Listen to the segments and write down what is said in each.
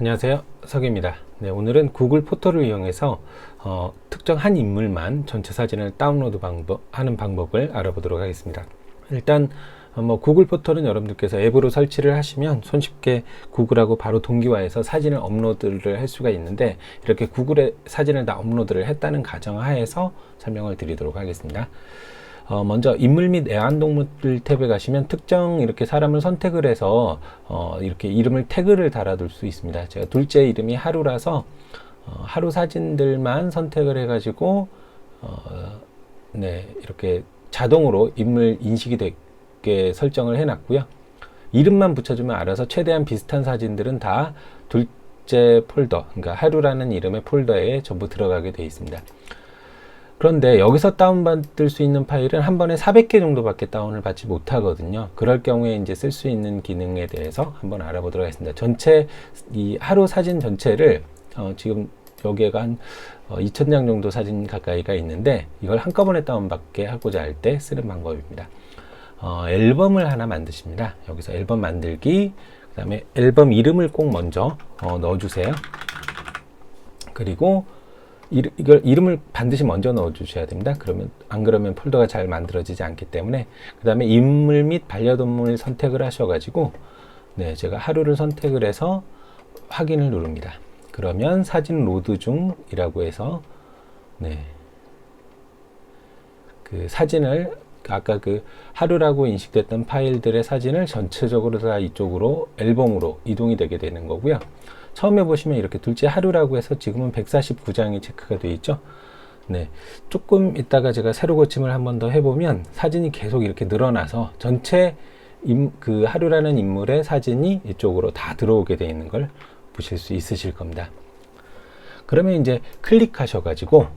안녕하세요. 석입니다. 네, 오늘은 구글 포토를 이용해서 어, 특정 한 인물만 전체 사진을 다운로드 방법, 하는 방법을 알아보도록 하겠습니다. 일단 어, 뭐 구글 포토는 여러분들께서 앱으로 설치를 하시면 손쉽게 구글하고 바로 동기화해서 사진을 업로드를 할 수가 있는데 이렇게 구글에 사진을 다 업로드를 했다는 가정하에서 설명을 드리도록 하겠습니다. 어, 먼저 인물 및 애완동물 탭에 가시면 특정 이렇게 사람을 선택을 해서 어, 이렇게 이름을 태그를 달아둘 수 있습니다. 제가 둘째 이름이 하루라서 어, 하루 사진들만 선택을 해가지고 어, 네 이렇게 자동으로 인물 인식이 되게 설정을 해놨고요. 이름만 붙여주면 알아서 최대한 비슷한 사진들은 다 둘째 폴더, 그러니까 하루라는 이름의 폴더에 전부 들어가게 되어 있습니다. 그런데 여기서 다운받을 수 있는 파일은 한 번에 400개 정도밖에 다운을 받지 못하거든요. 그럴 경우에 이제 쓸 수 있는 기능에 대해서 한번 알아보도록 하겠습니다. 전체 이 하루 사진 전체를 어, 지금 여기에가 한 어, 2,000장 정도 사진 가까이가 있는데 이걸 한꺼번에 다운받게 하고자 할 때 쓰는 방법입니다. 어, 앨범을 하나 만드십니다. 여기서 앨범 만들기, 그 다음에 앨범 이름을 꼭 먼저 어, 넣어주세요. 그리고 이, 이걸 이름을 반드시 먼저 넣어 주셔야 됩니다. 그러면 안 그러면 폴더가 잘 만들어지지 않기 때문에 그 다음에 인물 및 반려동물 선택을 하셔 가지고 네 제가 하루를 선택을 해서 확인을 누릅니다. 그러면 사진 로드 중이라고 해서 네. 그 사진을 아까 그 하루라고 인식됐던 파일들의 사진을 전체적으로 다 이쪽으로 앨범으로 이동이 되게 되는 거고요. 처음에 보시면 이렇게 둘째 하루라고 해서 지금은 149장이 체크가 되어 있죠. 네. 조금 있다가 제가 새로 고침을 한 번 더 해보면 사진이 계속 이렇게 늘어나서 전체 임, 그 하루라는 인물의 사진이 이쪽으로 다 들어오게 되어 있는 걸 보실 수 있으실 겁니다. 그러면 이제 클릭하셔가지고, 네.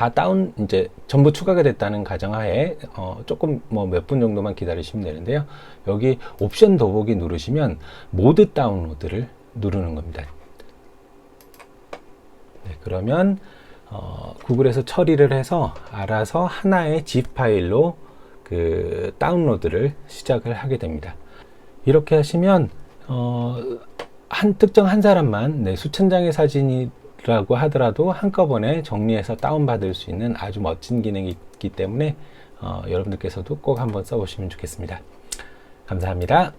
다 다운 이제 전부 추가가 됐다는 가정하에 어, 조금 뭐 몇 분 정도만 기다리시면 되는데요. 여기 옵션 더보기 누르시면 모드 다운로드를 누르는 겁니다. 네, 그러면 어, 구글에서 처리를 해서 알아서 하나의 zip 파일로 그 다운로드를 시작을 하게 됩니다. 이렇게 하시면 어, 한 특정 한 사람만 네, 수천 장의 사진이 라고 하더라도 한꺼번에 정리해서 다운받을 수 있는 아주 멋진 기능이 있기 때문에 어, 여러분들께서도 꼭 한번 써보시면 좋겠습니다. 감사합니다.